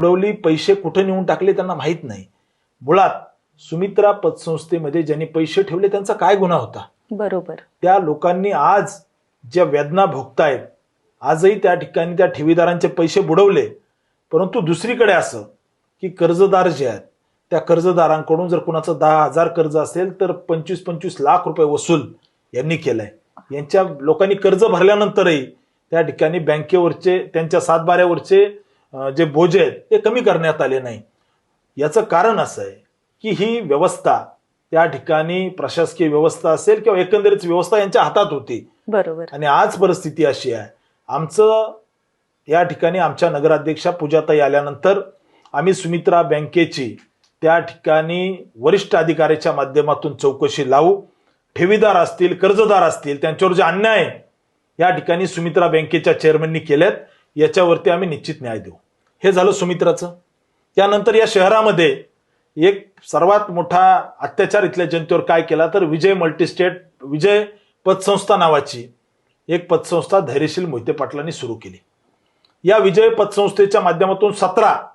बुडवली पैसे कुठे नेऊन टाकले त्यांना माहीत नाही. मुळात सुमित्रा पतसंस्थेमध्ये ज्यांनी पैसे ठेवले त्यांचा काय गुन्हा होता? बरोबर. त्या लोकांनी आज ज्या वेदना भोगतायत आजही त्या ठिकाणी त्या ठेवीदारांचे पैसे बुडवले. परंतु दुसरीकडे असं की कर्जदार जे आहेत त्या कर्जदारांकडून जर कुणाचं दहा हजार कर्ज असेल तर पंचवीस पंचवीस लाख रुपये वसूल यांनी केलंय. यांच्या लोकांनी कर्ज भरल्यानंतरही त्या ठिकाणी बँकेवरचे त्यांच्या सातबाऱ्यावरचे जे बोजे आहेत ते कमी करण्यात आले नाही. याचं कारण असं आहे की ही व्यवस्था त्या ठिकाणी प्रशासकीय व्यवस्था असेल किंवा एकंदरीत व्यवस्था यांच्या हातात होती. बरोबर. आणि आज परिस्थिती अशी आहे. आमचं या ठिकाणी आमच्या नगराध्यक्षा पूजाताई आल्यानंतर आम्ही सुमित्रा बँकेची त्या ठिकाणी वरिष्ठ अधिकाऱ्याच्या माध्यमातून चौकशी लावू. ठेवीदार असतील कर्जदार असतील त्यांच्यावर जे अन्याय या ठिकाणी सुमित्रा बँकेच्या चेअरमननी केल्यात याच्यावरती आम्ही निश्चित न्याय देऊ. हे झालं सुमित्राचं. त्यानंतर या शहरामध्ये एक सर्वात मोठा अत्याचार इथल्या जनतेवर काय केला तर विजय मल्टीस्टेट विजय पतसंस्था नावाची एक पतसंस्था धैर्यशील मोहिते पाटलांनी सुरू केली. या विजय पतसंस्थेच्या माध्यमातून सतरा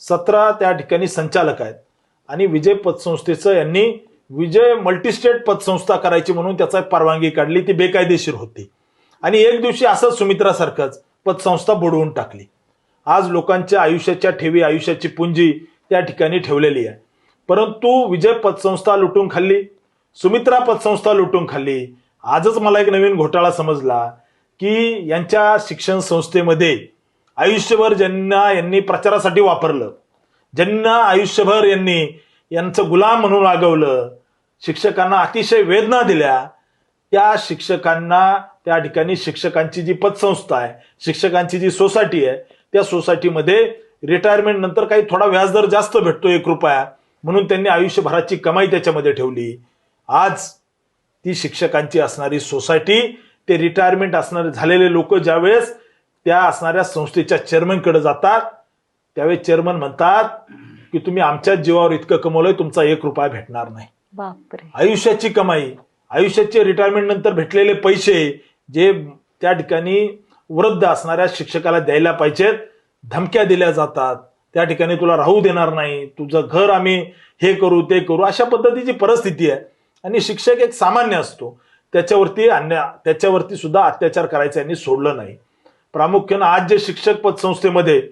सतरा त्या ठिकाणी संचालक आहेत. आणि विजय पतसंस्थेचं यांनी विजय मल्टीस्टेट पतसंस्था करायची म्हणून त्याचा परवानगी काढली. ती बेकायदेशीर होती. आणि एक दिवशी असंच सुमित्रासारखंच पतसंस्था बुडवून टाकली. आज लोकांच्या आयुष्याच्या ठेवी आयुष्याची पुंजी त्या ठिकाणी ठेवलेली आहे. परंतु विजय पतसंस्था लुटून खाल्ली सुमित्रा पतसंस्था लुटून खाल्ली. आजच मला एक नवीन घोटाळा समजला की यांच्या शिक्षण संस्थेमध्ये आयुष्यभर ज्यांना यांनी प्रचारासाठी वापरलं ज्यांना आयुष्यभर यांनी यांचं गुलाम म्हणून वागवलं शिक्षकांना अतिशय वेदना दिल्या त्या शिक्षकांना त्या ठिकाणी शिक्षकांची जी पतसंस्था आहे शिक्षकांची जी सोसायटी आहे त्या सोसायटीमध्ये रिटायरमेंट नंतर काही थोडा व्याजदर जास्त भेटतो एक रुपया. म्हणून त्यांनी आयुष्यभराची कमाई त्याच्यामध्ये ठेवली. आज ती शिक्षकांची असणारी सोसायटी ते रिटायरमेंट असणारे झालेले लोक ज्यावेळेस त्या असणाऱ्या संस्थेच्या चेअरमनकडे जातात त्यावेळेस चेअरमन म्हणतात की तुम्ही आमच्याच जीवावर इतकं कमवलंय तुमचा एक रुपया भेटणार नाही. आयुष्याची कमाई आयुष्याचे रिटायरमेंट नंतर भेटलेले पैसे जे त्या ठिकाणी वृद्ध असणाऱ्या शिक्षकाला द्यायला पाहिजेत धमक्या दिल्या जातात. त्या ठिकाणी तुला राहू देणार नाही तुझं घर आम्ही हे करू ते करू अशा पद्धतीची परिस्थिती आहे. आणि शिक्षक एक सामान्य असतो. त्याच्यावरती अन्य त्याच्यावरती सुद्धा अत्याचार करायचं यांनी सोडलं नाही. प्रामुख्यानं आज जे शिक्षक पतसंस्थेमध्ये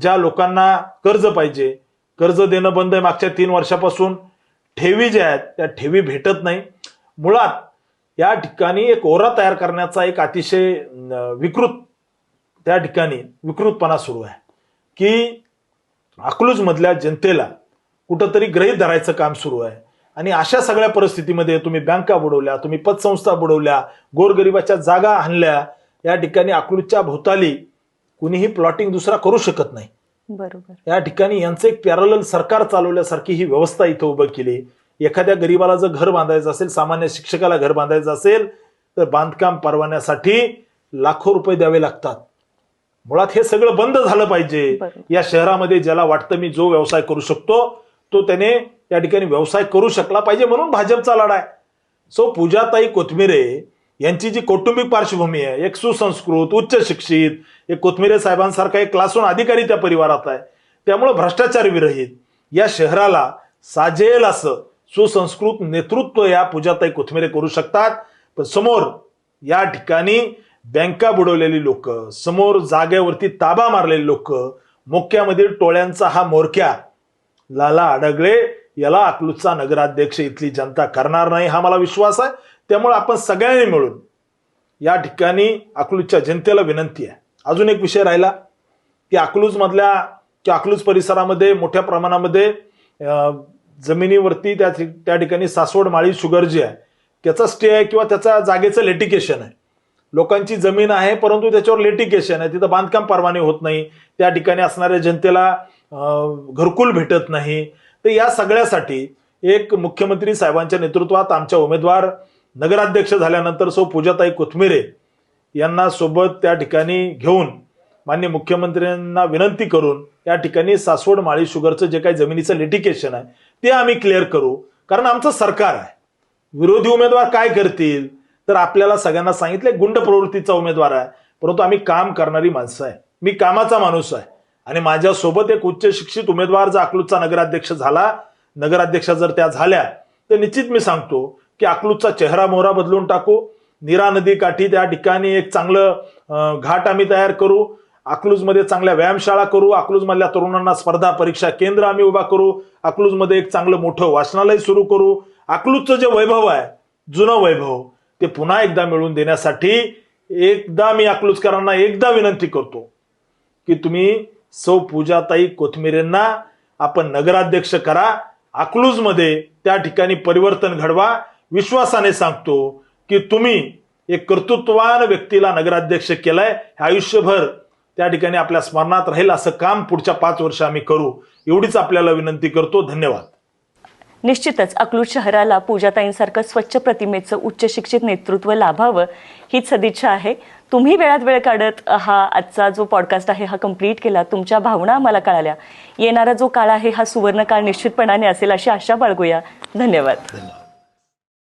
ज्या लोकांना कर्ज पाहिजे कर्ज देणं बंद आहे मागच्या तीन वर्षापासून ठेवी ज्या आहेत त्या ठेवी भेटत नाही. मुळात या ठिकाणी एक ओरा तयार करण्याचा एक अतिशय विकृत त्या ठिकाणी विकृतपणा सुरू आहे. की अकलूज मधल्या जनतेला कुठंतरी ग्रहित धरायचं काम सुरू आहे. आणि अशा सगळ्या परिस्थितीमध्ये तुम्ही बँका बुडवल्या तुम्ही पतसंस्था बुडवल्या गोरगरिबाच्या जागा आणल्या या ठिकाणी अकलूजच्या भोवताली कुणीही प्लॉटिंग दुसरा करू शकत नाही. बरोबर. या ठिकाणी यांचं एक पॅरल सरकार चालवल्यासारखी ही व्यवस्था इथं उभं केली. एखाद्या गरीबाला जर घर बांधायचं असेल सामान्य शिक्षकाला घर बांधायचं असेल तर बांधकाम परवान्यासाठी लाखो रुपये द्यावे लागतात. मुळात हे सगळं बंद झालं पाहिजे. या शहरामध्ये ज्याला वाटतं मी जो व्यवसाय करू शकतो तो त्याने या ठिकाणी व्यवसाय करू शकला पाहिजे म्हणून भाजपचा लढा आहे. सो पूजाताई कोथमिरे यांची जी कौटुंबिक पार्श्वभूमी आहे एक सुसंस्कृत उच्च शिक्षित एक कोथमिरे साहेबांसारखा एक क्लासून अधिकारी त्या परिवारात आहे. त्यामुळे भ्रष्टाचार विरहित. या शहराला साजेल असं सुसंस्कृत नेतृत्व या पूजाताई कोथमिरे करू शकतात. पण समोर या ठिकाणी बँका बुडवलेली लोक समोर जागेवरती ताबा मारलेली लोक मोक्यामधील टोळ्यांचा हा मोरक्या लाला अडगळे याला अकलूजचा नगराध्यक्ष इथली जनता करणार नाही हा मला विश्वास आहे. त्यामुळे आपण सगळ्यांनी मिळून या ठिकाणी अकलूजच्या जनतेला विनंती आहे. अजून एक विषय राहिला की अकलूजमधल्या किंवा अकलूज परिसरामध्ये मोठ्या प्रमाणामध्ये जमिनीवरती त्या ठिक- त्या ठिकाणी सासवड माळी शुगर जी आहे त्याचा स्टे आहे किंवा त्याचा जागेचं लेटिकेशन आहे. लोकांची जमीन आहे परंतु त्याच्यावर लेटिकेशन आहे. तिथं बांधकाम परवाने होत नाही. त्या ठिकाणी असणाऱ्या जनतेला घरकुल भेटत नाही. तर या सगळ्यासाठी एक मुख्यमंत्री साहेबांच्या नेतृत्वात आमच्या उमेदवार नगराध्यक्ष झाल्यानंतर सो पूजाताई कोथमिरे यांना सोबत त्या ठिकाणी घेऊन मान्य मुख्यमंत्र्यांना विनंती करून या ठिकाणी सासवड माळी शुगरचं जे काही जमिनीचं लिटिकेशन आहे ते आम्ही क्लिअर करू. कारण आमचं सरकार आहे. विरोधी उमेदवार काय करतील? तर आपल्याला सगळ्यांना सांगितले गुंड प्रवृत्तीचा उमेदवार आहे. परंतु आम्ही काम करणारी माणसं आहे. मी कामाचा माणूस आहे. आणि माझ्यासोबत एक उच्च शिक्षित उमेदवार जर अकलूजचा नगराध्यक्ष झाला नगराध्यक्ष जर त्या झाल्या तर निश्चित मी सांगतो की अकलूजचा चेहरा मोहरा बदलून टाकू. नीरा नदी काठी त्या ठिकाणी एक चांगलं घाट आम्ही तयार करू. अकलूजमध्ये चांगल्या व्यायामशाळा करू अकलूजमधल्या तरुणांना स्पर्धा परीक्षा केंद्र आम्ही उभा करू अकलूजमध्ये एक चांगलं मोठं वाचनालय सुरू करू. अकलूजचं जे वैभव आहे जुनं वैभव ते पुन्हा एकदा मिळवून देण्यासाठी एकदा मी अकलूजकरांना एकदा विनंती करतो की तुम्ही सौ पूजाताई कोथमिरेंना आपण नगराध्यक्ष करा अकलूजमध्ये त्या ठिकाणी परिवर्तन घडवा. विश्वासाने सांगतो की तुम्ही एक कर्तृत्ववान व्यक्तीला नगराध्यक्ष केलाय आयुष्यभर त्या ठिकाणी आपल्या स्मरणात राहील असं काम पुढच्या पाच वर्ष आम्ही करू. एवढीच आपल्याला विनंती करतो. धन्यवाद. निश्चितच अकलूज शहराला पूजाताईंसारखं स्वच्छ प्रतिमेचं उच्च शिक्षित नेतृत्व लाभावं हीच सदिच्छा आहे. तुम्ही वेळात वेळ काढत हा आजचा जो पॉडकास्ट आहे हा कंप्लीट केला. तुमच्या भावना आम्हाला कळाल्या. येणारा जो काळ आहे हा सुवर्ण काळ निश्चितपणाने असेल अशी आशा बाळगूया. धन्यवाद. धन्यवाद.